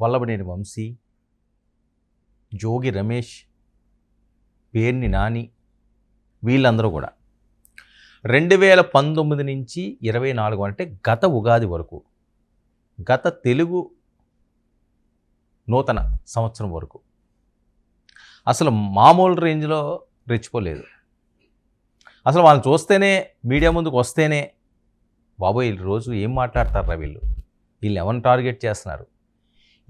వల్లభనేని వంశీ జోగి రమేష్ పేర్ని నాని వీళ్ళందరూ కూడా. రెండు వేల పంతొమ్మిది నుంచి ఇరవై నాలుగు అంటే గత ఉగాది వరకు గత తెలుగు నూతన సంవత్సరం వరకు. అసలు మామూలు రేంజ్లో రెచ్చిపోలేదు. అసలు వాళ్ళని చూస్తేనే మీడియా ముందుకు వస్తేనే బాబోయ్ రోజు ఏం మాట్లాడతారా వీళ్ళు? వీళ్ళు ఎవరిని టార్గెట్ చేస్తున్నారు?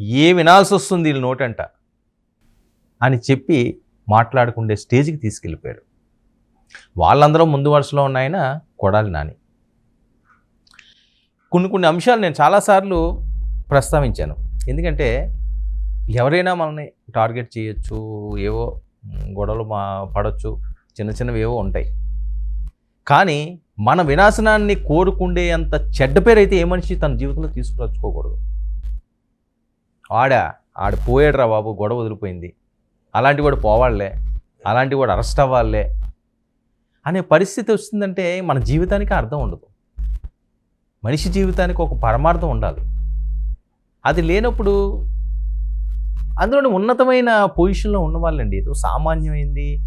ఏ వినాల్సి వస్తుంది వీళ్ళు నోటంట? అని చెప్పి మాట్లాడుకుండే స్టేజ్కి తీసుకెళ్ళిపోయారు వాళ్ళందరూ ముందు వరుసలో ఉన్నాయన కొడాలి నాని. కొన్ని కొన్ని అంశాలు నేను చాలాసార్లు ప్రస్తావించాను. ఎందుకంటే ఎవరైనా మనల్ని టార్గెట్ చేయొచ్చు ఏవో గొడవలు మా పడవచ్చు చిన్న చిన్నవి ఏవో ఉంటాయి. కానీ మన వినాశనాన్ని కోరుకుండే అంత చెడ్డ పేరు అయితే ఏ మనిషి తన జీవితంలో తీసుకురచ్చుకోకూడదు ఆడ ఆడ పోయాడురా బాబు గొడవ వదిలిపోయింది. అలాంటి వాడు పోవాళ్ళే అలాంటి వాడు అరెస్ట్ అవ్వాలే అనే పరిస్థితి వస్తుందంటే మన జీవితానికి అర్థం ఉండదు. మనిషి జీవితానికి ఒక పరమార్థం ఉండాలి. అది లేనప్పుడు అందులోని ఉన్నతమైన పొజిషన్లో ఉన్న వాళ్ళండి ఏదో సామాన్యమైంది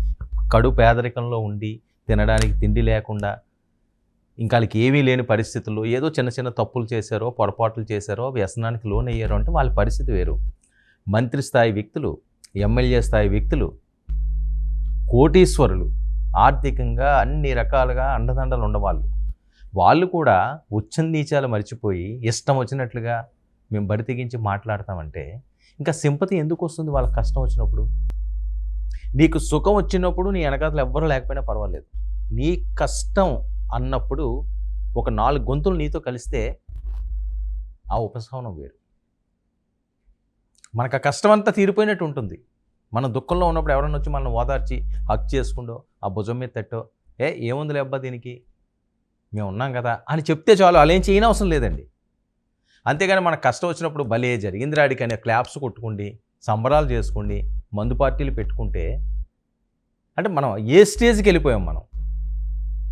కడు పేదరికంలో ఉండి తినడానికి తిండి లేకుండా ఇంకా వాళ్ళకి ఏమీ లేని పరిస్థితుల్లో ఏదో చిన్న చిన్న తప్పులు చేశారో పొరపాట్లు చేశారో వ్యసనానికి లోనయ్యారో అంటే వాళ్ళ పరిస్థితి వేరు. మంత్రి స్థాయి వ్యక్తులు ఎమ్మెల్యే స్థాయి వ్యక్తులు కోటీశ్వరులు ఆర్థికంగా అన్ని రకాలుగా అండదండలు ఉండవాళ్ళు వాళ్ళు కూడా ఉచ్చం నీచాలు మర్చిపోయి ఇష్టం వచ్చినట్లుగా మేము బడి తెగించి మాట్లాడతామంటే ఇంకా సింపతి ఎందుకు వస్తుంది వాళ్ళకి కష్టం వచ్చినప్పుడు? నీకు సుఖం వచ్చినప్పుడు నీ వెనకాతలు ఎవ్వరూ లేకపోయినా పర్వాలేదు. నీ కష్టం అన్నప్పుడు ఒక నాలుగు గొంతులు నీతో కలిస్తే ఆ ఉపశమనం వేరు. మనకు ఆ కష్టం అంతా తీరిపోయినట్టు ఉంటుంది. మన దుఃఖంలో ఉన్నప్పుడు ఎవరైనా వచ్చి మనం ఓదార్చి హక్ చేసుకుండో ఆ భుజం మీద తట్టో ఏ ఏముందిలే అబ్బా దీనికి? మేము ఉన్నాం కదా అని చెప్తే చాలు. అలా ఏం చేయని అవసరం లేదండి. అంతేగాని మనకు కష్టం వచ్చినప్పుడు భలే జరిగింది రాడికి అనే క్లాప్స్ కొట్టుకోండి సంబరాలు చేసుకోండి మందు పార్టీలు పెట్టుకుంటే అంటే మనం ఏ స్టేజ్కి వెళ్ళిపోయాం మనం?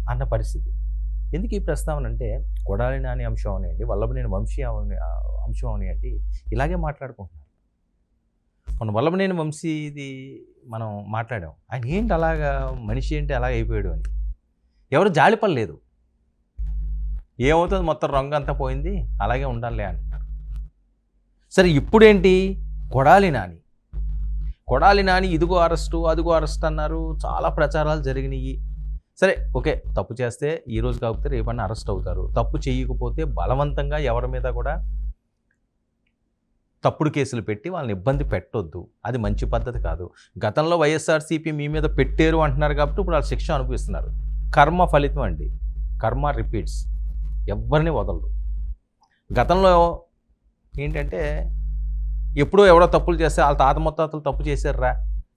అన్న పరిస్థితి. ఎందుకు ఈ ప్రస్తావన అంటే కొడాలి నాని అంశం అవనివ్వండి వల్లభనేని వంశీ అవని అంశం అవనివ్వండి ఇలాగే మాట్లాడుకుంటున్నారు. మన వల్లభనేని వంశీది మనం మాట్లాడాం. ఆయన ఏంటి అలాగా మనిషి ఏంటి అలాగ అయిపోయాడు అని. ఎవరు జాలిపడలేదు ఏమవుతుంది? మొత్తం రంగు అంతా పోయింది అలాగే ఉండాలి అంటున్నారు. సరే ఇప్పుడేంటి? కొడాలి నాని. కొడాలి నాని ఇదిగో అరెస్టు అదిగో అరెస్ట్ అన్నారు. చాలా ప్రచారాలు జరిగినాయి. సరే ఓకే తప్పు చేస్తే ఈ రోజు కాకపోతే రేపన్నా అరెస్ట్ అవుతారు. తప్పు చేయకపోతే బలవంతంగా ఎవరి మీద కూడా తప్పుడు కేసులు పెట్టి వాళ్ళని ఇబ్బంది పెట్టొద్దు. అది మంచి పద్ధతి కాదు. గతంలో వైఎస్ఆర్సీపీ మీ మీద పెట్టారు అంటున్నారు కాబట్టి ఇప్పుడు వాళ్ళు శిక్ష అనుభవిస్తున్నారు. కర్మ ఫలితం అండి. కర్మ రిపీట్స్. ఎవరిని వదలదు గతంలో ఏంటంటే ఎప్పుడో ఎవడో తప్పులు చేస్తే వాళ్ళ తాత ముత్తాతలు తప్పు చేశారా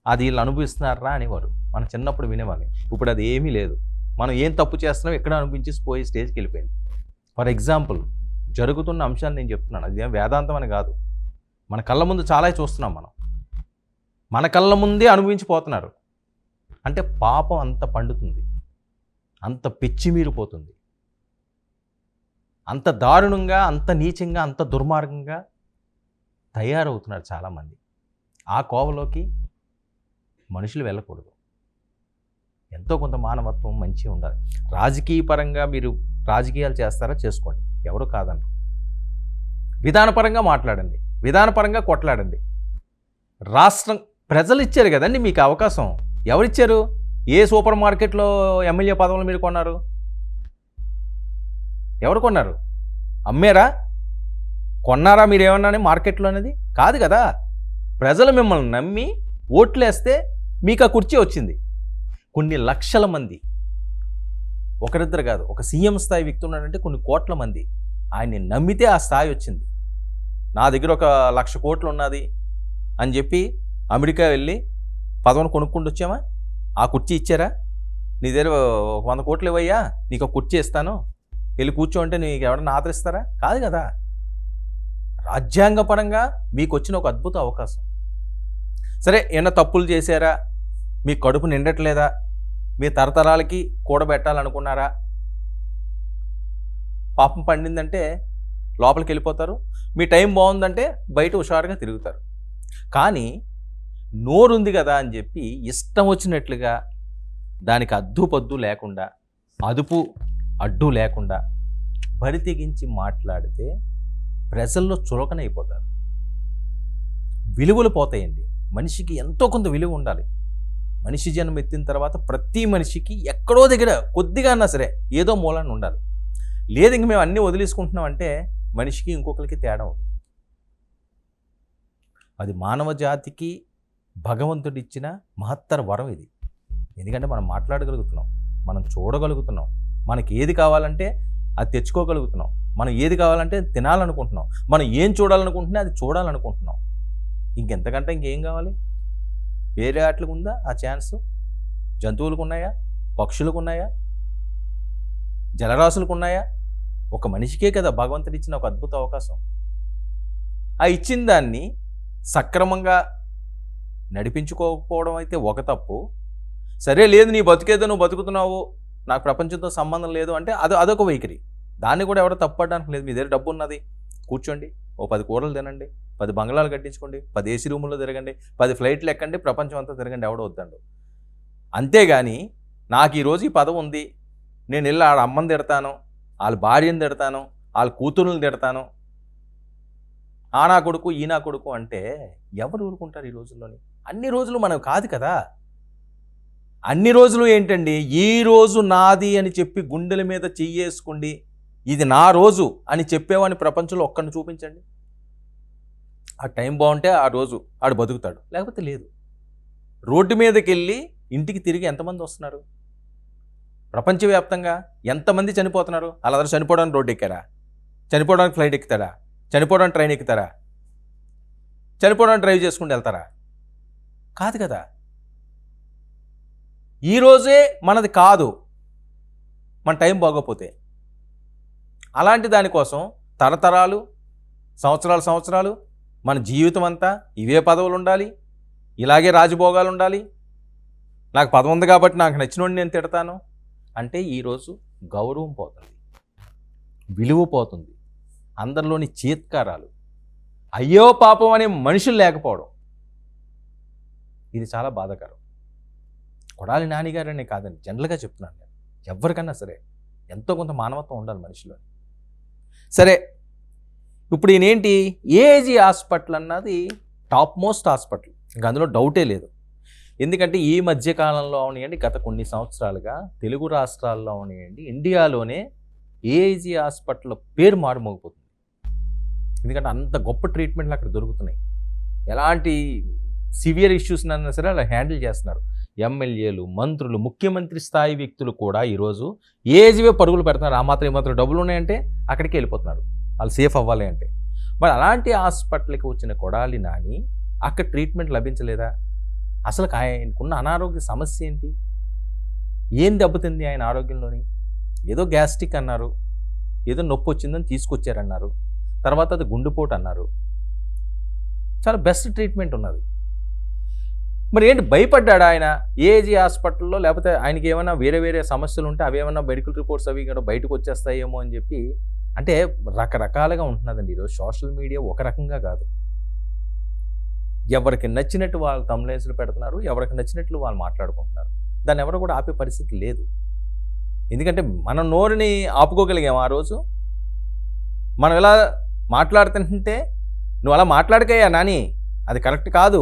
అది వీళ్ళు అనుభవిస్తున్నారా అనేవారు. మనం చిన్నప్పుడు వినేవాళ్ళం. ఇప్పుడు అది ఏమీ లేదు. మనం ఏం తప్పు చేస్తున్నాం ఎక్కడ అనిపించి పోయే స్టేజ్కి వెళ్ళిపోయింది. ఫర్ ఎగ్జాంపుల్ జరుగుతున్న అంశాలు నేను చెప్తున్నాను. అది ఏం వేదాంతం అని కాదు. మన కళ్ళ ముందు చాలా చూస్తున్నాం మనం. మన కళ్ళ ముందే అనుభవించిపోతున్నారు. అంటే పాపం అంత పండుతుంది. అంత పిచ్చిమీరిపోతుంది అంత దారుణంగా అంత నీచంగా అంత దుర్మార్గంగా తయారవుతున్నారు చాలామంది. ఆ కోవలోకి మనుషులు వెళ్ళకూడదు. ఎంతో కొంత మానవత్వం మంచి ఉండాలి. రాజకీయ పరంగా మీరు రాజకీయాలు చేస్తారా? చేసుకోండి. ఎవరు కాదనరు. విధానపరంగా మాట్లాడండి. విధానపరంగా కొట్లాడండి. రాష్ట్రం ప్రజలు ఇచ్చారు కదండి మీకు అవకాశం. ఎవరిచ్చారు ఏ సూపర్ మార్కెట్లో ఎమ్మెల్యే పదవులు మీరు కొన్నారు? ఎవరు కొన్నారు? అమ్మారా? కొన్నారా మీరు ఏమన్నా మార్కెట్లో అనేది? కాదు కదా. ప్రజలు మిమ్మల్ని నమ్మి ఓట్లేస్తే మీకు ఆ కుర్చీ వచ్చింది. కొన్ని లక్షల మంది. ఒకరిద్దరు కాదు ఒక సీఎం స్థాయి వ్యక్తి ఉన్నాడంటే కొన్ని కోట్ల మంది. ఆయన్ని నమ్మితే ఆ స్థాయి వచ్చింది. నా దగ్గర ఒక లక్ష కోట్లు ఉన్నది అని చెప్పి అమెరికా వెళ్ళి పదవను కొనుక్కుంటూ వచ్చామా ఆ కుర్చీ ఇచ్చారా? నీ దగ్గర ఒక వంద కోట్లు ఇవ్వయ్యా నీకు ఒక కుర్చీ ఇస్తాను. వెళ్ళి కూర్చో అంటే నీకు ఎవరన్నా ఆదరిస్తారా? కాదు కదా. రాజ్యాంగపరంగా మీకు వచ్చిన ఒక అద్భుత అవకాశం. సరే ఏమైనా తప్పులు చేశారా? మీ కడుపు నిండట్లేదా? మీ తరతరాలకి కూడబెట్టాలనుకున్నారా? పాపం పండిందంటే లోపలికి వెళ్ళిపోతారు మీ టైం బాగుందంటే బయట హుషారుగా తిరుగుతారు. కానీ నోరు ఉంది కదా అని చెప్పి ఇష్టం వచ్చినట్లుగా దానికి అద్దుపద్దు లేకుండా అదుపు అడ్డు లేకుండా బరి తెగించి మాట్లాడితే ప్రజల్లో చులకనైపోతారు. విలువలు పోతాయండి. మనిషికి ఎంతో కొంత విలువ ఉండాలి. మనిషి జన్మ ఎత్తిన తర్వాత ప్రతి మనిషికి ఎక్కడో దగ్గర కొద్దిగా అన్నా సరే ఏదో మూలాన్ని ఉండాలి. లేదు ఇంక మేము అన్నీ వదిలేసుకుంటున్నాం అంటే మనిషికి ఇంకొకరికి తేడా ఉంది అది మానవ జాతికి భగవంతుడు ఇచ్చిన మహత్తర వరం ఇది. ఎందుకంటే మనం మాట్లాడగలుగుతున్నాం మనం చూడగలుగుతున్నాం మనకి ఏది కావాలంటే అది తెచ్చుకోగలుగుతున్నాం మనం ఏది కావాలంటే తినాలనుకుంటున్నాం మనం ఏం చూడాలనుకుంటున్నా అది చూడాలనుకుంటున్నాం. ఇంకెంతకంటే ఇంకేం కావాలి? వేరే ఆటలకు ఉందా? ఆ ఛాన్స్ జంతువులకు ఉన్నాయా? పక్షులకు ఉన్నాయా? జలరాశులకు ఉన్నాయా? ఒక మనిషికే కదా భగవంతుడు ఇచ్చిన ఒక అద్భుత అవకాశం. ఆ ఇచ్చిన దాన్ని సక్రమంగా నడిపించుకోకపోవడం అయితే ఒక తప్పు. సరే లేదు నీ బతికేదో నువ్వు బతుకుతున్నావు నాకు ప్రపంచంతో సంబంధం లేదు అంటే అది అదొక వైఖరి. దాన్ని కూడా ఎవడో తప్పడానికి లేదు. మీ దగ్గర డబ్బు ఉన్నది. కూర్చోండి. ఓ పది కూరలు తినండి పది బంగ్లాలు కట్టించుకోండి పది ఏసీ రూముల్లో తిరగండి పది ఫ్లైట్లు ఎక్కండి ప్రపంచం అంతా తిరగండి ఎవడో వద్దండు. అంతేగాని నాకు ఈరోజు ఈ పదవి ఉంది. నేను వెళ్ళి ఆడ అమ్మని తిడతాను వాళ్ళ భార్యను తిడతాను వాళ్ళ కూతురుని తిడతాను. ఆ నా కొడుకు ఈ నా కొడుకు అంటే ఎవరు ఊరుకుంటారు ఈ రోజుల్లోని? అన్ని రోజులు మనం కాదు కదా? అన్ని రోజులు ఏంటండి? ఈ రోజు నాది అని చెప్పి గుండెల మీద చెయ్యేసుకోండి ఇది నా రోజు అని చెప్పేవాని ప్రపంచంలో ఒక్కడిని చూపించండి. ఆ టైం బాగుంటే ఆ రోజు ఆడు బతుకుతాడు. లేకపోతే లేదు. రోడ్డు మీదకి వెళ్ళి ఇంటికి తిరిగి ఎంతమంది వస్తున్నారు? ప్రపంచవ్యాప్తంగా ఎంతమంది చనిపోతున్నారు? అలా చనిపోవడానికి రోడ్డు ఎక్కారా? చనిపోవడానికి ఫ్లైట్ ఎక్కుతారా? చనిపోవడానికి ట్రైన్ ఎక్కుతారా? చనిపోవడానికి డ్రైవ్ చేసుకుంటూ వెళ్తారా? కాదు కదా. ఈరోజే మనది కాదు. మన టైం బాగోపోతే. అలాంటి దానికోసం తరతరాలు సంవత్సరాలు సంవత్సరాలు మన జీవితం అంతా ఇవే పదవులు ఉండాలి ఇలాగే రాజభోగాలు ఉండాలి. నాకు పదవి ఉంది కాబట్టి నాకు నచ్చినోడిని నేను తిడతాను. అంటే ఈరోజు గౌరవం పోతుంది విలువ పోతుంది అందరిలోని చీత్కారాలు అయ్యో పాపం అనే మనుషులు లేకపోవడం. ఇది చాలా బాధాకరం. కొడాలి నానిగారనే కాదని జనరల్గా చెప్తున్నాను నేను. ఎవరికన్నా సరే ఎంతో కొంత మానవత్వం ఉండాలి మనిషిలో. సరే ఇప్పుడు ఈయనేంటి? ఏజీ హాస్పిటల్ అన్నది టాప్ మోస్ట్ హాస్పిటల్. ఇంకా అందులో డౌటే లేదు. ఎందుకంటే ఈ మధ్య కాలంలో అవనియండి గత కొన్ని సంవత్సరాలుగా తెలుగు రాష్ట్రాల్లో అవనియండి ఇండియాలోనే ఏజీ హాస్పిటల్ పేరు మారుమోగిపోతుంది. ఎందుకంటే అంత గొప్ప ట్రీట్మెంట్లు అక్కడ దొరుకుతున్నాయి. ఎలాంటి సివియర్ ఇష్యూస్ అన్నా సరే అలా హ్యాండిల్ చేస్తున్నారు. ఎమ్మెల్యేలు మంత్రులు ముఖ్యమంత్రి స్థాయి వ్యక్తులు కూడా ఈరోజు ఏజీవే పరుగులు పెడుతున్నారు. ఆ మాత్రం ఏమాత్రం డబ్బులు ఉన్నాయంటే అక్కడికి వెళ్ళిపోతున్నారు. వాళ్ళు సేఫ్ అవ్వాలి అంటే. మరి అలాంటి హాస్పిటల్కి వచ్చిన కొడాలి నాని అక్కడ ట్రీట్మెంట్ లభించలేదా? అసలు ఆయనకున్న అనారోగ్య సమస్య ఏంటి? ఏం దెబ్బతింది ఆయన ఆరోగ్యంలోని? ఏదో గ్యాస్ట్రిక్ అన్నారు. ఏదో నొప్పి వచ్చిందని తీసుకొచ్చారన్నారు. తర్వాత అది గుండెపోటు అన్నారు. చాలా బెస్ట్ ట్రీట్మెంట్ ఉన్నది. మరి ఏంటి భయపడ్డాడు ఆయన? ఏజీ హాస్పిటల్లో? లేకపోతే ఆయనకి ఏమైనా వేరే వేరే సమస్యలు ఉంటే అవి ఏమైనా మెడికల్ రిపోర్ట్స్ అవి కూడా బయటకు వచ్చేస్తాయేమో అని చెప్పి అంటే రకరకాలుగా ఉంటున్నదండి ఈరోజు సోషల్ మీడియా ఒక రకంగా కాదు. ఎవరికి నచ్చినట్టు వాళ్ళు తమ్లేసులు పెడుతున్నారు ఎవరికి నచ్చినట్లు వాళ్ళు మాట్లాడుకుంటున్నారు. దాన్ని ఎవరు కూడా ఆపే పరిస్థితి లేదు. ఎందుకంటే మనం నోరుని ఆపుకోగలిగాం ఆ రోజు. మనం ఇలా మాట్లాడుతుంటే నువ్వు అలా మాట్లాడకయ్యా నాని అది కరెక్ట్ కాదు.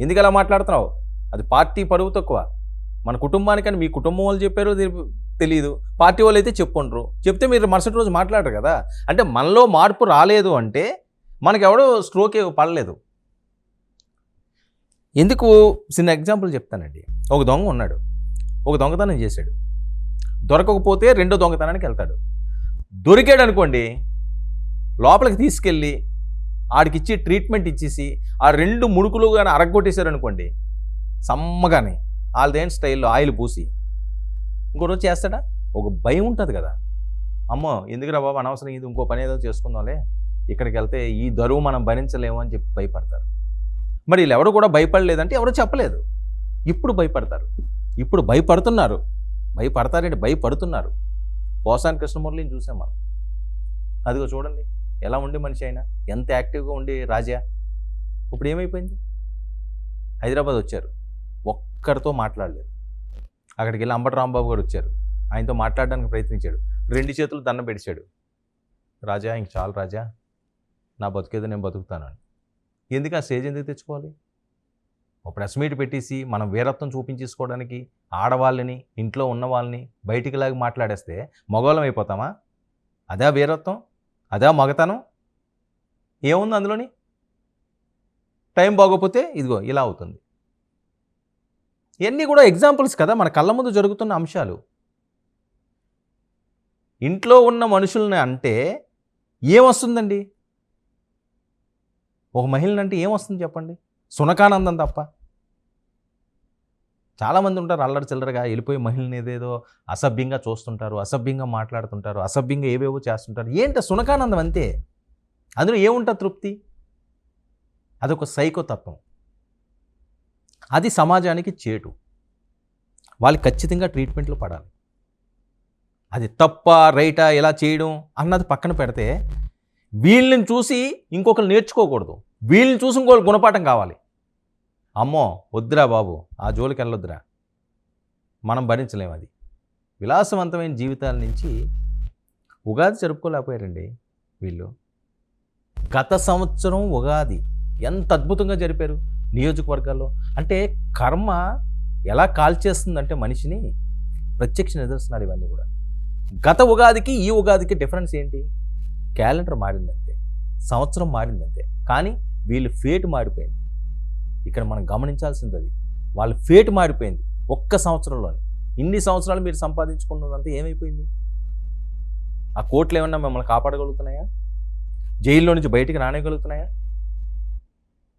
ఎందుకు అలా మాట్లాడుతున్నావు? అది పార్టీ పరువు తక్కువ. మన కుటుంబానికని మీ కుటుంబం వాళ్ళు చెప్పారో తెలియదు పార్టీ వాళ్ళు అయితే చెప్పుండ్రు చెప్తే మీరు మరుసటి రోజు మాట్లాడరు కదా? అంటే మనలో మార్పు రాలేదు అంటే మనకెవడో స్ట్రోక్ పడలేదు. ఎందుకు? చిన్న ఎగ్జాంపుల్ చెప్తానండి. ఒక దొంగ ఉన్నాడు. ఒక దొంగతనం చేశాడు. దొరకకపోతే రెండో దొంగతనానికి వెళ్తాడు. దొరికాడు అనుకోండి లోపలికి తీసుకెళ్ళి ఆడికిచ్చి ట్రీట్మెంట్ ఇచ్చేసి ఆ రెండు ముడుకులు కానీ అరగొట్టేశారనుకోండి సమ్మగానే వాళ్ళదేం స్టైల్లో ఆయిల్ పూసి ఇంకో రోజు చేస్తాడా? ఒక భయం ఉంటుంది కదా. అమ్మో ఎందుకురా బాబు అనవసరం ఇది ఇంకో పని ఏదో చేసుకుందాంలే ఇక్కడికి వెళ్తే ఈ దరువు మనం భరించలేము అని చెప్పి భయపడతారు. మరి వీళ్ళు ఎవరు కూడా భయపడలేదంటే ఎవరు చెప్పలేదు. ఇప్పుడు భయపడతారు. ఇప్పుడు భయపడుతున్నారు. భయపడతారంటే? భయపడుతున్నారు. పోసాని కృష్ణమురళిని చూసాం మనం. అదిగో చూడండి. ఎలా ఉండే మనిషి అయినా ఎంత యాక్టివ్గా ఉండే రాజా? ఇప్పుడు ఏమైపోయింది? హైదరాబాద్ వచ్చారు. ఒక్కరితో మాట్లాడలేదు. అక్కడికి వెళ్ళి అంబటి రాంబాబు గారు వచ్చారు. ఆయనతో మాట్లాడడానికి ప్రయత్నించాడు. రెండు చేతులు దండం పెడిచాడు రాజా ఇంక చాలు రాజా. నా బతుకేదో నేను బతుకుతాను అని. ఎందుకు ఆ స్టేజ్ ఎందుకు తెచ్చుకోవాలి? ఒక ప్రెస్ మీట్ పెట్టేసి మనం వీరత్వం చూపించేసుకోవడానికి ఆడవాళ్ళని ఇంట్లో ఉన్న వాళ్ళని బయటికి లాగి మాట్లాడేస్తే మగవాళ్ళం అయిపోతామా? అదే వీరత్వం? అదే మగతనం? ఏముంది అందులోని? టైం బాగోపోతే ఇదిగో ఇలా అవుతుంది. ఇవన్నీ కూడా ఎగ్జాంపుల్స్ కదా మన కళ్ళ ముందు జరుగుతున్న అంశాలు. ఇంట్లో ఉన్న మనుషుల్ని అంటే ఏమొస్తుందండి? ఒక మహిళని అంటే ఏమొస్తుంది చెప్పండి? సునకానందం తప్ప. చాలామంది ఉంటారు అల్లరి చిల్లరగా వెళ్ళిపోయి మహిళని ఏదేదో అసభ్యంగా చూస్తుంటారు అసభ్యంగా మాట్లాడుతుంటారు అసభ్యంగా ఏవేవో చేస్తుంటారు. ఏంటో సునకానందం అంతే? అందులో ఏముంటుంది తృప్తి? అదొక సైకోతత్వం అది సమాజానికి చేటు. వాళ్ళకి ఖచ్చితంగా ట్రీట్మెంట్లు పడాలి. అది తప్ప రైటా ఎలా చేయడం అన్నది పక్కన పెడితే వీళ్ళని చూసి ఇంకొకరు నేర్చుకోకూడదు. వీళ్ళని చూసి ఇంకొకరు గుణపాఠం కావాలి. అమ్మో వద్దురా బాబు ఆ జోలికి వెళ్ళొద్దురా. మనం భరించలేము అది. విలాసవంతమైన జీవితాల నుంచి ఉగాది జరుపుకోలేకపోయారండి వీళ్ళు. గత సంవత్సరం ఉగాది ఎంత అద్భుతంగా జరిపారు నియోజకవర్గాల్లో. అంటే కర్మ ఎలా కాల్చేస్తుందంటే మనిషిని ప్రత్యక్ష నిదర్శనాలు ఇవన్నీ కూడా. గత ఉగాదికి ఈ ఉగాదికి డిఫరెన్స్ ఏంటి? క్యాలెండర్ మారిందంతే సంవత్సరం మారిందంతే. కానీ వీళ్ళు ఫేట్ మారిపోయింది. ఇక్కడ మనం గమనించాల్సింది అది వాళ్ళ ఫేట్ మారిపోయింది ఒక్క సంవత్సరంలోనే. ఇన్ని సంవత్సరాలు మీరు సంపాదించుకున్నదంతా ఏమైపోయింది? ఆ కోట్లు ఏమన్నా మిమ్మల్ని కాపాడగలుగుతున్నాయా? జైల్లో నుంచి బయటికి రానేయగలుగుతున్నాయా?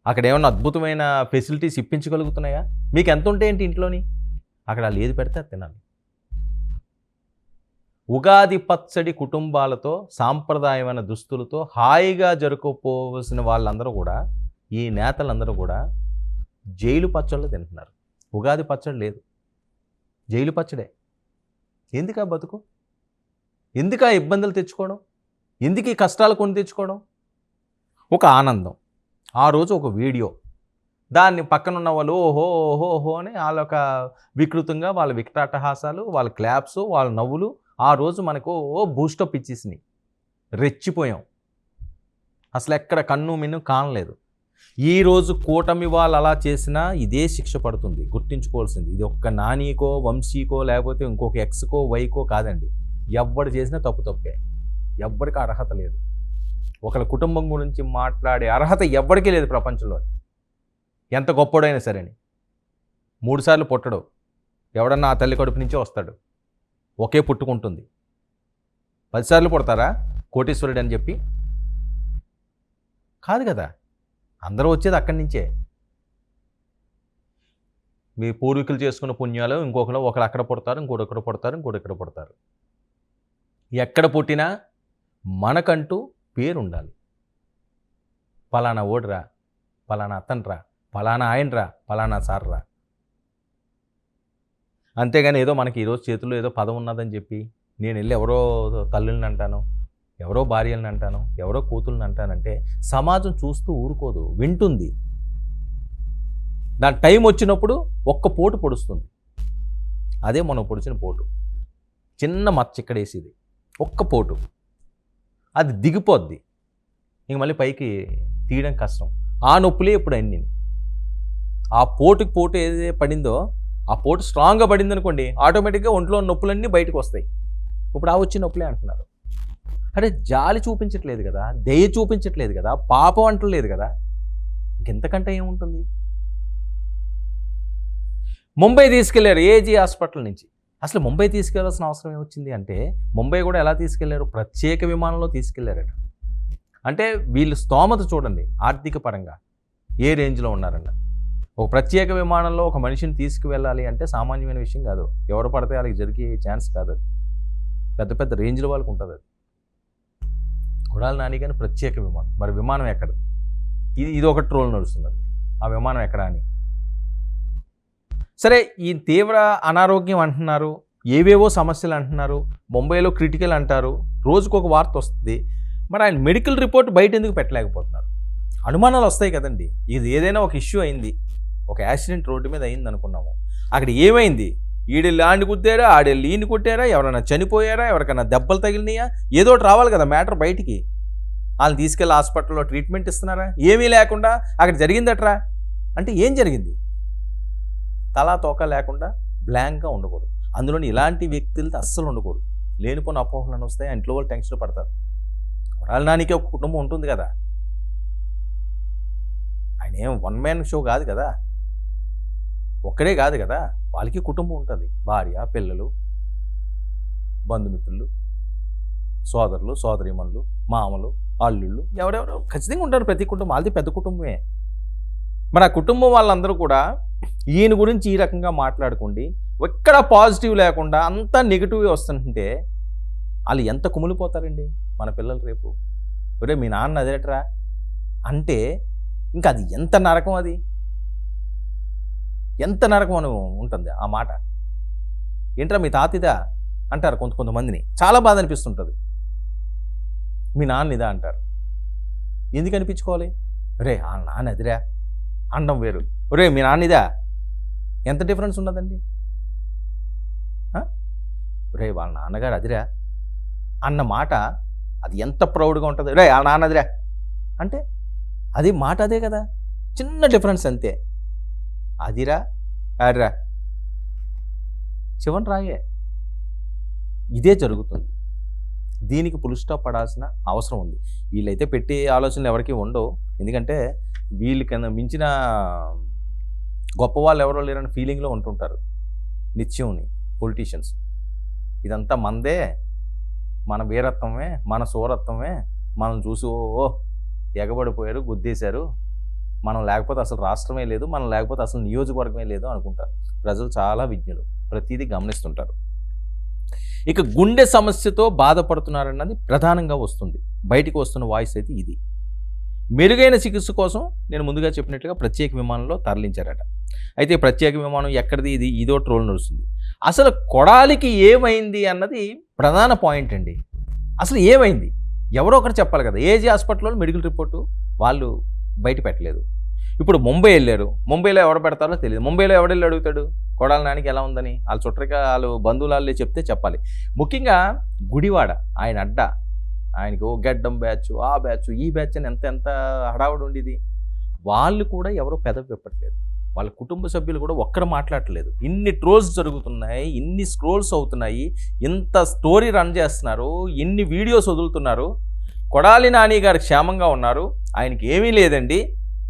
అక్కడ ఏమన్నా అద్భుతమైన ఫెసిలిటీస్ ఇప్పించగలుగుతున్నాయా? మీకు ఎంత ఉంటే ఏంటి ఇంట్లోని? అక్కడ వాళ్ళు ఏది పెడితే అది తినాలి. ఉగాది పచ్చడి కుటుంబాలతో సాంప్రదాయమైన దుస్తులతో హాయిగా జరుపుకోవలసిన వాళ్ళందరూ కూడా ఈ నేతలందరూ కూడా జైలు పచ్చళ్ళు తింటున్నారు. ఉగాది పచ్చడి లేదు. జైలు పచ్చడే. ఎందుకా బతుకు? ఎందుకు ఇబ్బందులు తెచ్చుకోవడం? ఎందుకు ఈ కష్టాలు కొని తెచ్చుకోవడం? ఒక ఆనందం. ఆ రోజు ఒక వీడియో. దాన్ని పక్కన ఉన్న వాళ్ళు ఓహో ఓహో ఓహో అని వాళ్ళ యొక్క వికృతంగా వాళ్ళ వికటాటహాసాలు వాళ్ళ క్లాప్స్ వాళ్ళ నవ్వులు ఆ రోజు మనకు ఓ బూస్టప్ ఇచ్చేసినాయి. రెచ్చిపోయాం. అసలు ఎక్కడ కన్ను మిన్ను కానలేదు. ఈరోజు కూటమి వాళ్ళు అలా చేసినా ఇదే శిక్ష పడుతుంది. గుర్తుంచుకోవాల్సింది. ఇది ఒక్క నానీకో వంశీకో లేకపోతే ఇంకొక ఎక్స్కో వైకో కాదండి. ఎవ్వడు చేసినా తప్పు తప్పే. ఎవ్వరికి అర్హత లేదు. ఒకళ్ళ కుటుంబం గురించి మాట్లాడే అర్హత ఎవ్వరికీ లేదు ప్రపంచంలో. ఎంత గొప్పడైనా సరేని. మూడుసార్లు పుట్టడు. ఎవడన్నా ఆ తల్లి కడుపు నుంచే వస్తాడు. ఒకే పుట్టుకుంటుంది. పదిసార్లు పుడతారా? కోటీశ్వరుడు అని చెప్పి? కాదు కదా. అందరూ వచ్చేది అక్కడి నుంచే. మీ పూర్వీకులు చేసుకున్న పుణ్యాలు ఇంకొకరు ఒకరు అక్కడ పుడతారు ఇంకోటి ఇక్కడ పుడతారు ఇంకోటి ఇక్కడ పుడతారు. ఎక్కడ పుట్టినా మనకంటూ పేరు ఉండాలి పలానా ఓడిరా పలానా అతన్రా పలానా ఆయనరా పలానా సార్రా అంతేగాని ఏదో మనకి ఈరోజు చేతుల్లో ఏదో పదం ఉన్నదని చెప్పి నేను వెళ్ళి ఎవరో తల్లుల్ని అంటాను ఎవరో భార్యలను అంటాను ఎవరో కూతుర్ని అంటానంటే సమాజం చూస్తూ ఊరుకోదు వింటుంది. దాని టైం వచ్చినప్పుడు ఒక్క పోటు పొడుస్తుంది. అదే మనం పొడిచిన పోటు. చిన్న మచ్చ ఇక్కడ వేసేది. ఒక్క పోటు. అది దిగిపోద్ది. ఇంక మళ్ళీ పైకి తీయడం కష్టం. ఆ నొప్పులే ఇప్పుడు అన్ని. ఆ పోటుకి పోటు ఏదైతే పడిందో ఆ పోటు స్ట్రాంగ్గా పడింది అనుకోండి ఆటోమేటిక్గా ఒంట్లో నొప్పులన్నీ బయటకు వస్తాయి. ఇప్పుడు ఆ వచ్చి నొప్పులే అంటున్నారు. అరే జాలి చూపించట్లేదు కదా దయ చూపించట్లేదు కదా పాపం అంటలేదు కదా ఇంకెంతకంటే ఏముంటుంది? ముంబై తీసుకెళ్ళారు ఏజీ హాస్పిటల్ నుంచి. అసలు ముంబై తీసుకెళ్ళాల్సిన అవసరం ఏమొచ్చింది అంటే ముంబై కూడా ఎలా తీసుకెళ్ళారు? ప్రత్యేక విమానంలో తీసుకెళ్ళారట. అంటే వీళ్ళు స్తోమత చూడండి ఆర్థిక పరంగా ఏ రేంజ్లో ఉన్నారన్న ఒక ప్రత్యేక విమానంలో ఒక మనిషిని తీసుకువెళ్ళాలి అంటే సామాన్యమైన విషయం కాదు. ఎవరు పడితే వాళ్ళకి జరిగే ఛాన్స్ కాదు అది పెద్ద పెద్ద రేంజ్ల వాళ్ళకు ఉంటుంది అది కొడాలి నాని కానీ ప్రత్యేక విమానం. మరి విమానం ఎక్కడది? ఇది ఇది ఒక ట్రోల్ నడుస్తున్నది. ఆ విమానం ఎక్కడ అని. సరే ఈ తీవ్ర అనారోగ్యం అంటున్నారు ఏవేవో సమస్యలు అంటున్నారు ముంబైలో క్రిటికల్ అంటారు రోజుకు ఒక వార్త వస్తుంది. మరి ఆయన మెడికల్ రిపోర్ట్ బయట ఎందుకు పెట్టలేకపోతున్నారు? అనుమానాలు వస్తాయి కదండి. ఇది ఏదైనా ఒక ఇష్యూ అయింది. ఒక యాక్సిడెంట్ రోడ్డు మీద అయింది అనుకున్నాము అక్కడ ఏమైంది? ఈడెళ్ళి ఆడిని కుట్టారా ఆడెళ్ళి ఈయన కుట్టారా ఎవరైనా చనిపోయారా ఎవరికైనా దెబ్బలు తగిలినాయా? ఏదో రావాలి కదా మ్యాటర్ బయటికి. వాళ్ళని తీసుకెళ్ళి హాస్పిటల్లో ట్రీట్మెంట్ ఇస్తున్నారా? ఏమీ లేకుండా అక్కడ జరిగిందట్రా? అంటే ఏం జరిగింది? తలా తోక లేకుండా బ్లాంక్గా ఉండకూడదు. అందులోని ఇలాంటి వ్యక్తులతో అస్సలు ఉండకూడదు. లేనిపోయిన అపోహలను వస్తాయి ఇంట్లో వాళ్ళు టెన్షన్ పడతారు. కొడాలనానికి ఒక కుటుంబం ఉంటుంది కదా. ఆయన ఏం వన్ మ్యాన్ షో కాదు కదా. ఒక్కడే కాదు కదా. వాళ్ళకి కుటుంబం ఉంటుంది. భార్య పిల్లలు బంధుమిత్రులు సోదరులు సోదరిమణులు మామలు అల్లుళ్ళు ఎవరెవరు ఖచ్చితంగా ఉంటారు. ప్రతి కుటుంబం వాళ్ళది పెద్ద కుటుంబమే. మన కుటుంబం వాళ్ళందరూ కూడా ఈయన గురించి ఈ రకంగా మాట్లాడుకోండి. ఎక్కడ పాజిటివ్ లేకుండా అంతా నెగిటివ్ వస్తుంటే వాళ్ళు ఎంత కుమిలిపోతారండి మన పిల్లలు రేపు? ఒరే మీ నాన్న అదేట్రా? అంటే ఇంకా అది ఎంత నరకం అది? ఎంత నరకం అని ఉంటుంది ఆ మాట. ఏంట్రా మీ తాతిదా అంటారు కొంత కొంతమందిని. చాలా బాధ అనిపిస్తుంటుంది. మీ నాన్న ఇదా అంటారు. ఎందుకు అనిపించుకోవాలి? రే ఆ నాన్న అదిరా. అండం వేరు. ఒరే మీ నాన్న ఇదా? ఎంత డిఫరెన్స్ ఉన్నదండి? ఆ? రే వాళ్ళ నాన్నగారు అదిరా. అన్న మాట అది ఎంత ప్రౌడ్గా ఉంటుంది. రే ఆ నాన్నదిరా అంటే అది మాట అదే కదా. చిన్న డిఫరెన్స్ అంతే. అదిరా అదిరా చివరి రాయే. ఇదే జరుగుతుంది. దీనికి పులుస్టాప్ పడాల్సిన అవసరం ఉంది. వీళ్ళైతే పెట్టే ఆలోచనలు ఎవరికి ఉండవు. ఎందుకంటే వీళ్ళకన్నా మించిన గొప్ప వాళ్ళు ఎవరో లేరని ఫీలింగ్లో ఉంటుంటారు నిత్యంని పొలిటీషియన్స్ ఇదంతా మందే మన వీరత్వమే మన సూరత్వమే మనం చూసి ఓ ఎగబడిపోయారు గుద్దేశారు. మనం లేకపోతే అసలు రాష్ట్రమే లేదు మనం లేకపోతే అసలు నియోజకవర్గమే లేదు అనుకుంటారు. ప్రజలు చాలా విజ్ఞులు. ప్రతిదీ గమనిస్తుంటారు. ఇక గుండె సమస్యతో బాధపడుతున్నారన్నది ప్రధానంగా వస్తుంది. బయటికి వస్తున్న వాయిస్ అయితే ఇది. మెరుగైన చికిత్స కోసం నేను ముందుగా చెప్పినట్లుగా ప్రత్యేక విమానంలో తరలించారట. అయితే ప్రత్యేక విమానం ఎక్కడిది? ఇది ఇదో ట్రోల్ నడుస్తుంది. అసలు కొడాలికి ఏమైంది అన్నది ప్రధాన పాయింట్ అండి. అసలు ఏమైంది? ఎవరో ఒకరు చెప్పాలి కదా. ఏజీ హాస్పిటల్లో మెడికల్ రిపోర్టు వాళ్ళు బయట పెట్టలేదు. ఇప్పుడు ముంబై వెళ్ళారు. ముంబైలో ఎవరు పెడతారో తెలియదు ముంబైలో ఎవడెళ్ళి అడుగుతాడు? కొడాల నానికి ఎలా ఉందని? వాళ్ళ చుట్టరిక వాళ్ళు బంధువులాళ్ళే చెప్తే చెప్పాలి. ముఖ్యంగా గుడివాడ ఆయన అడ్డ. ఆయనకి ఓ గడ్డం బ్యాచ్ ఆ బ్యాచ్ ఈ బ్యాచ్ అని ఎంత ఎంత హడావుడు ఉండేది. వాళ్ళు కూడా ఎవరో పెదవి చెప్పట్లేదు వాళ్ళ కుటుంబ సభ్యులు కూడా ఒక్కరు మాట్లాడట్లేదు. ఇన్ని ట్రోల్స్ జరుగుతున్నాయి ఇన్ని స్క్రోల్స్ అవుతున్నాయి ఇంత స్టోరీ రన్ చేస్తున్నారు ఎన్ని వీడియోస్ వదులుతున్నారు. కొడాలి నాని గారు క్షేమంగా ఉన్నారు. ఆయనకి ఏమీ లేదండి.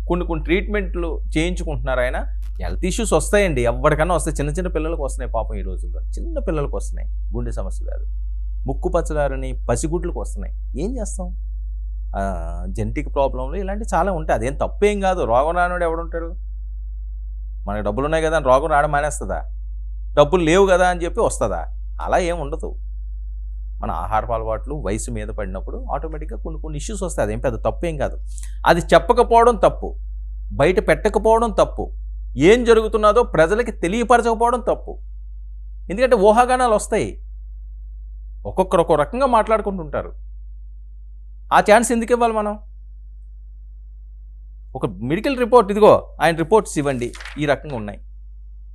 కొన్ని కొన్ని ట్రీట్మెంట్లు చేయించుకుంటున్నారు ఆయన. హెల్త్ ఇష్యూస్ వస్తాయండి. ఎవరికైనా వస్తాయి. చిన్న చిన్న పిల్లలకు వస్తున్నాయి పాపం ఈ రోజుల్లో. చిన్న పిల్లలకు వస్తున్నాయి. గుండె సమస్య వ్యాధులు. ముక్కు పచ్చడారని పసిగుడ్లకు వస్తున్నాయి. ఏం చేస్తాం? జెనటిక్ ప్రాబ్లంలు ఇలాంటివి చాలా ఉంటాయి. అదేం తప్పేం కాదు. రోగం రానుడు ఎవడుంటాడు? మనకి డబ్బులు ఉన్నాయి కదా అని రోగం రావడం మానేస్తుందా? డబ్బులు లేవు కదా అని చెప్పి వస్తుందా? అలా ఏం ఉండదు. మన ఆహారపు అలవాట్లు వయసు మీద పడినప్పుడు ఆటోమేటిక్గా కొన్ని కొన్ని ఇష్యూస్ వస్తాయి. అదేం పెద్ద తప్పు ఏం కాదు. అది చెప్పకపోవడం తప్పు. బయట పెట్టకపోవడం తప్పు. ఏం జరుగుతున్నదో ప్రజలకి తెలియపరచకపోవడం తప్పు. ఎందుకంటే ఊహాగానాలు వస్తాయి. ఒక్కొక్కరు ఒక్కో రకంగా మాట్లాడుకుంటుంటారు. ఆ ఛాన్స్ ఎందుకు ఇవ్వాలి మనం? ఒక మెడికల్ రిపోర్ట్ ఇదిగో ఆయన రిపోర్ట్స్ ఇవ్వండి. ఈ రకంగా ఉన్నాయి.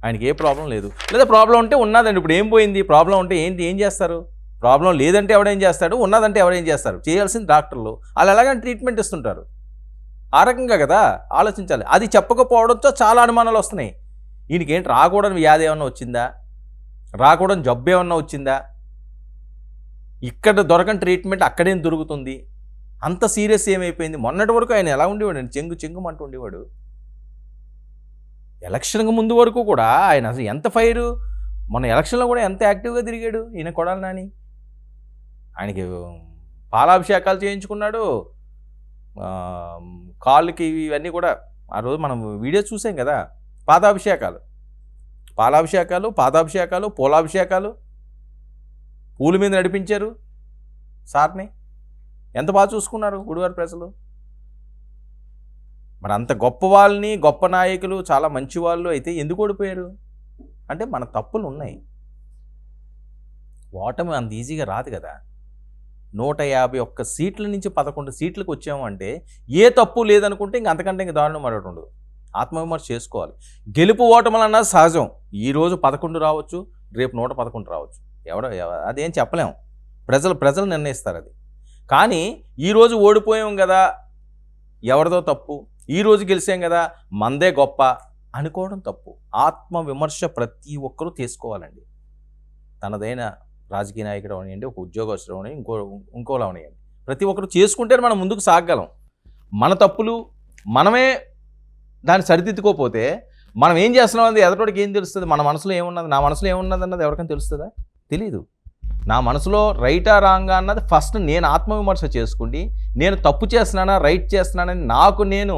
ఆయనకి ఏ ప్రాబ్లం లేదు. లేదా ప్రాబ్లం ఉంటే ఉన్నదండి. ఇప్పుడు ఏం పోయింది? ప్రాబ్లం ఉంటే ఏంటి? ఏం చేస్తారు? ప్రాబ్లం లేదంటే ఎవడేం చేస్తాడు? ఉన్నదంటే ఎవరేం చేస్తారు? చేయాల్సింది డాక్టర్లు. వాళ్ళు ఎలాగని ట్రీట్మెంట్ ఇస్తుంటారు. ఆ రకంగా కదా ఆలోచించాలి. అది చెప్పకపోవడంతో చాలా అనుమానాలు వస్తున్నాయి. ఈయనకి ఏంటి రాకూడని వ్యాధి ఏమన్నా వచ్చిందా? రాకూడని జబ్బు ఏమన్నా వచ్చిందా? ఇక్కడ దొరకని ట్రీట్మెంట్ అక్కడేం దొరుకుతుంది? అంత సీరియస్ ఏమైపోయింది? మొన్నటి వరకు ఆయన ఎలా ఉండేవాడు? అండి చెంగు చెంగుమంటూ ఉండేవాడు. ఎలక్షన్కి ముందు వరకు కూడా ఆయన అసలు ఎంత ఫైరు? మొన్న ఎలక్షన్లో కూడా ఎంత యాక్టివ్గా తిరిగాడు? ఈయన కొడాలి నాని. ఆయనకి పాలాభిషేకాలు చేయించుకున్నాడు. కాళ్ళకి ఇవన్నీ కూడా ఆ రోజు మనం వీడియో చూసాం కదా పాదాభిషేకాలు. పాలాభిషేకాలు పాదాభిషేకాలు పూలాభిషేకాలు. పూల మీద నడిపించారు సార్ని. ఎంత బాగా చూసుకున్నారు గుడివారి ప్రజలు? మరి అంత గొప్ప వాళ్ళని గొప్ప నాయకులు చాలా మంచి వాళ్ళు అయితే ఎందుకు ఓడిపోయారు? అంటే మన తప్పులు ఉన్నాయి. ఓటమి అంత ఈజీగా రాదు కదా. నూట యాభై ఒక్క సీట్ల నుంచి పదకొండు సీట్లకు వచ్చామంటే ఏ తప్పు లేదనుకుంటే ఇంక అంతకంటే ఇంక దారుణం మరొకటి ఉండదు. ఆత్మవిమర్శ చేసుకోవాలి. గెలుపు ఓటములు అన్నది సహజం ఈరోజు పదకొండు రావచ్చు రేపు నూట పదకొండు రావచ్చు. ఎవడో అదేం చెప్పలేం. ప్రజలు ప్రజలు నిర్ణయిస్తారు అది. కానీ ఈరోజు ఓడిపోయాం కదా ఎవరిదో తప్పు. ఈరోజు గెలిచాం కదా మందే గొప్ప అనుకోవడం తప్పు. ఆత్మ విమర్శ ప్రతి ఒక్కరూ తీసుకోవాలండి. తనదైన రాజకీయ నాయకుడు అవనివ్వండి ఒక ఉద్యోగస్తుడు అవని ఇంకో ఇంకోలా అవనివ్వండి ప్రతి ఒక్కరు చేసుకుంటే మనం ముందుకు సాగగలం మన తప్పులు మనమే దాన్ని సరిదిద్దుకోపోతే మనం ఏం చేస్తున్నాం అనేది ఎదటోడికి ఏం తెలుస్తుంది? మన మనసులో ఏమున్నది? నా మనసులో ఏమున్నది అన్నది ఎవరికైనా తెలుస్తుందా? తెలీదు. నా మనసులో రైటా రాంగా అన్నది ఫస్ట్ నేను ఆత్మవిమర్శ చేసుకుండి నేను తప్పు చేస్తున్నానా రైట్ చేస్తున్నానని నాకు నేను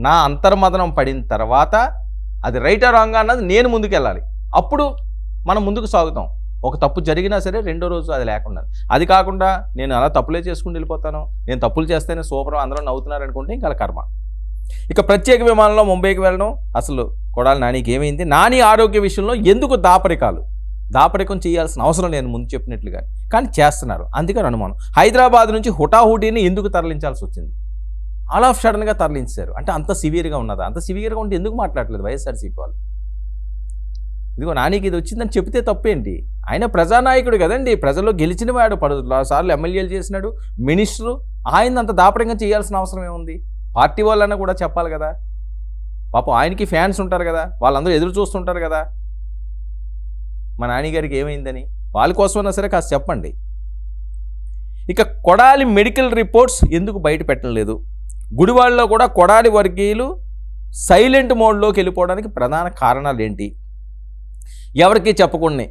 నా అంతర్మదనం పడిన తర్వాత అది రైటా రాంగా అన్నది నేను ముందుకెళ్ళాలి. అప్పుడు మనం ముందుకు సాగుతాం. ఒక తప్పు జరిగినా సరే రెండో రోజు అది లేకుండా. అది కాకుండా నేను అలా తప్పులే చేసుకుని వెళ్ళిపోతాను. నేను తప్పులు చేస్తేనే సూపర్ అందరూ నవ్వుతున్నారు అనుకుంటే ఇంకా కర్మ. ఇక ప్రత్యేక విమానంలో ముంబైకి వెళ్ళడం అసలు కొడాలి నానికి ఏమైంది? నాని ఆరోగ్య విషయంలో ఎందుకు దాపరికాలు? దాపరికం చేయాల్సిన అవసరం నేను ముందు చెప్పినట్లుగా కానీ చేస్తున్నారు. అందుకని అనుమానం. హైదరాబాద్ నుంచి హుటాహుటీని ఎందుకు తరలించాల్సి వచ్చింది? ఆల్ ఆఫ్ సడన్గా తరలించారు. అంటే అంత సివియర్గా ఉన్నదా? అంత సివియర్గా ఉంటే ఎందుకు మాట్లాడలేదు వైఎస్ఆర్సీపీ వాళ్ళు? ఇదిగో నానికి ఇది వచ్చిందని చెప్తే తప్పేంటి? ఆయన ప్రజానాయకుడు కదండి. ప్రజల్లో గెలిచిన వాడు పడు సార్లు ఎమ్మెల్యేలు చేసినాడు మినిస్టరు ఆయన అంత దాపడంగా చేయాల్సిన అవసరం ఏముంది? పార్టీ వాళ్ళన్నా కూడా చెప్పాలి కదా. పాపం ఆయనకి ఫ్యాన్స్ ఉంటారు కదా. వాళ్ళందరూ ఎదురు చూస్తుంటారు కదా. మా నాన్నగారికి ఏమైందని? వాళ్ళ కోసమైనా సరే కాస్త చెప్పండి. ఇక కొడాలి మెడికల్ రిపోర్ట్స్ ఎందుకు బయట పెట్టలేదు గుడివాడలో కూడా కొడాలి వర్గీయులు సైలెంట్ మోడ్లోకి వెళ్ళిపోవడానికి ప్రధాన కారణాలు ఏంటి? ఎవరికి చెప్పకుండా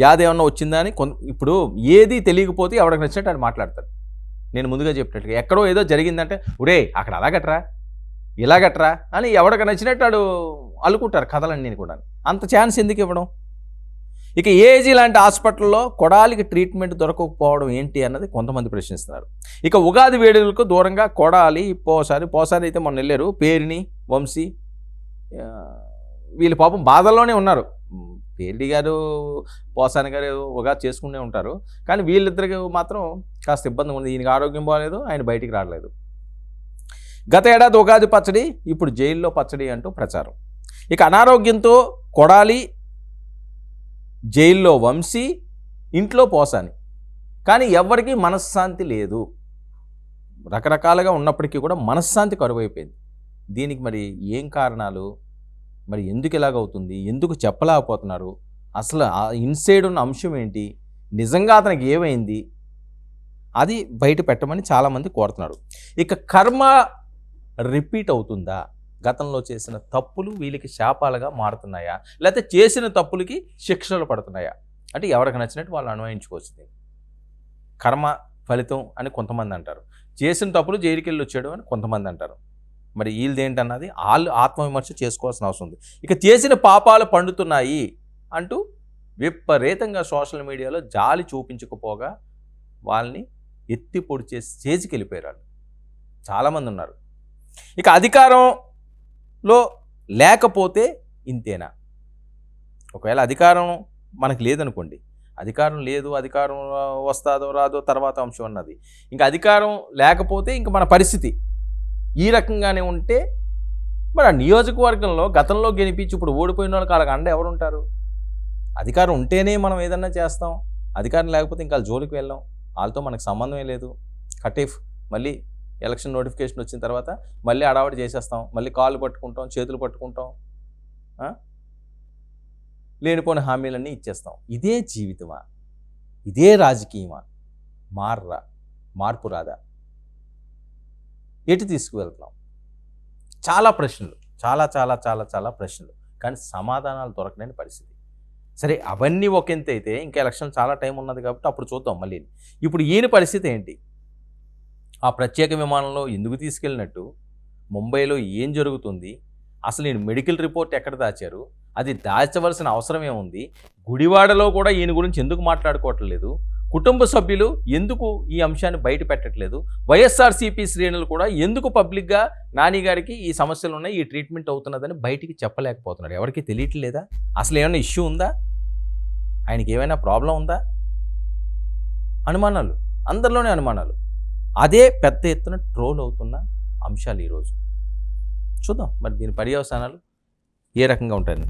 వ్యాధి ఏమన్నా వచ్చిందా అని కొన్ ఇప్పుడు ఏది తెలియకపోతే ఎవరికి నచ్చినట్టు ఆయన మాట్లాడతాడు. నేను ముందుగా చెప్పినట్టుగా ఎక్కడో ఏదో జరిగిందంటే ఒరే అక్కడ అలాగట్రా ఇలాగట్రా అని ఎవరికి నచ్చినట్టు వాడు అల్లుకుంటారు కథలన్నీ కూడా. అంత ఛాన్స్ ఎందుకు ఇవ్వడం? ఇక ఏజీ లాంటి హాస్పిటల్లో కొడాలికి ట్రీట్మెంట్ దొరకకపోవడం ఏంటి అన్నది కొంతమంది ప్రశ్నిస్తున్నారు. ఇక ఉగాది వేడుకలకు దూరంగా కొడాలి పోసారి పోసారి అయితే మొన్న వెళ్ళారు పేరిని వంశీ వీళ్ళు పాపం బాధల్లోనే ఉన్నారు. ఉమ్, పేర్డి గారు పోసాని గారు ఉగాది చేసుకునే ఉంటారు. కానీ వీళ్ళిద్దరికి మాత్రం కాస్త ఇబ్బంది ఉంది. ఈయనకి ఆరోగ్యం బాగాలేదు ఆయన బయటికి రావట్లేదు. గత ఏడాది ఉగాది పచ్చడి ఇప్పుడు జైల్లో పచ్చడి అంటూ ప్రచారం. ఇక అనారోగ్యంతో కొడాలి జైల్లో వంశీ ఇంట్లో పోసాని. కానీ ఎవరికీ మనశ్శాంతి లేదు. రకరకాలుగా ఉన్నప్పటికీ కూడా మనశ్శాంతి కరువైపోయింది. దీనికి మరి ఏం కారణాలు? మరి ఎందుకు ఇలాగవుతుంది ఎందుకు చెప్పలేకపోతున్నారు? అసలు ఆ ఇన్సైడ్ ఉన్న అంశం ఏంటి? నిజంగా అతనికి ఏమైంది? అది బయట పెట్టమని చాలామంది కోరుతున్నారు. ఇక కర్మ రిపీట్ అవుతుందా? గతంలో చేసిన తప్పులు వీళ్ళకి శాపాలుగా మారుతున్నాయా? లేకపోతే చేసిన తప్పులకి శిక్షలు పడుతున్నాయా? అంటే ఎవరికి నచ్చినట్టు వాళ్ళు అన్వయించుకోవచ్చు. కర్మ ఫలితం అని కొంతమంది అంటారు. చేసిన తప్పులు జైలుకి వెళ్ళి వచ్చాడు అని కొంతమంది అంటారు. మరి వీళ్ళది ఏంటన్నది వాళ్ళు ఆత్మవిమర్శ చేసుకోవాల్సిన అవసరం ఉంది. ఇక చేసిన పాపాలు పండుతున్నాయి అంటూ విపరీతంగా సోషల్ మీడియాలో జాలి చూపించకపోగా వాళ్ళని ఎత్తి పొడి చేసి స్టేజ్కి వెళ్ళిపోయారు వాళ్ళు. చాలామంది ఉన్నారు. ఇక అధికారంలో లేకపోతే ఇంతేనా? ఒకవేళ అధికారం మనకు లేదనుకోండి అధికారం లేదు అధికారం వస్తాదో రాదో తర్వాత అంశం అన్నది. ఇంకా అధికారం లేకపోతే ఇంక మన పరిస్థితి ఈ రకంగానే ఉంటే మరి ఆ నియోజకవర్గంలో గతంలో గెలిపించి ఇప్పుడు ఓడిపోయిన వాళ్ళకి వాళ్ళకి అండ ఎవరు ఉంటారు అధికారం ఉంటేనే మనం ఏదన్నా చేస్తాం. అధికారం లేకపోతే ఇంకా వాళ్ళ జోలికి వెళ్ళాం. వాళ్ళతో మనకు సంబంధమే లేదు. కటీఫ్ మళ్ళీ ఎలక్షన్ నోటిఫికేషన్ వచ్చిన తర్వాత మళ్ళీ అడావడి చేసేస్తాం. మళ్ళీ కాళ్ళు పట్టుకుంటాం చేతులు పట్టుకుంటాం. లేనిపోని లేనిపోయిన హామీలన్నీ ఇచ్చేస్తాం. ఇదే జీవితమా? ఇదే రాజకీయమా? మార్రా. మార్పు రాదా? ఎటు తీసుకువెళ్తున్నాం చాలా ప్రశ్నలు. చాలా చాలా చాలా చాలా ప్రశ్నలు. కానీ సమాధానాలు దొరకలేని పరిస్థితి. సరే అవన్నీ ఒకంత అయితే ఇంకా ఎలక్షన్ చాలా టైం ఉన్నది కాబట్టి అప్పుడు చూద్దాం మళ్ళీ. ఇప్పుడు ఈయన పరిస్థితి ఏంటి? ఆ ప్రత్యేక విమానంలో ఎందుకు తీసుకెళ్ళినట్టు? ముంబైలో ఏం జరుగుతుంది? అసలు ఈయన మెడికల్ రిపోర్ట్ ఎక్కడ దాచారు? అది దాచవలసిన అవసరం ఏముంది? గుడివాడలో కూడా ఈయన గురించి ఎందుకు మాట్లాడుకోవట్లేదు? కుటుంబ సభ్యులు ఎందుకు ఈ అంశాన్ని బయట పెట్టట్లేదు? వైఎస్ఆర్సీపీ శ్రేణులు కూడా ఎందుకు పబ్లిక్గా నాని గారికి ఈ సమస్యలు ఉన్నాయి ఈ ట్రీట్మెంట్ అవుతున్నదని బయటికి చెప్పలేకపోతున్నారు? ఎవరికి తెలియట్లేదా? అసలు ఏమైనా ఇష్యూ ఉందా? ఆయనకి ఏమైనా ప్రాబ్లం ఉందా? అనుమానాలు అందరిలోనే అనుమానాలు. అదే పెద్ద ఎత్తున ట్రోల్ అవుతున్న అంశాలు ఈరోజు. చూద్దాం మరి దీని పర్యవసానాలు ఏ రకంగా ఉంటాయని.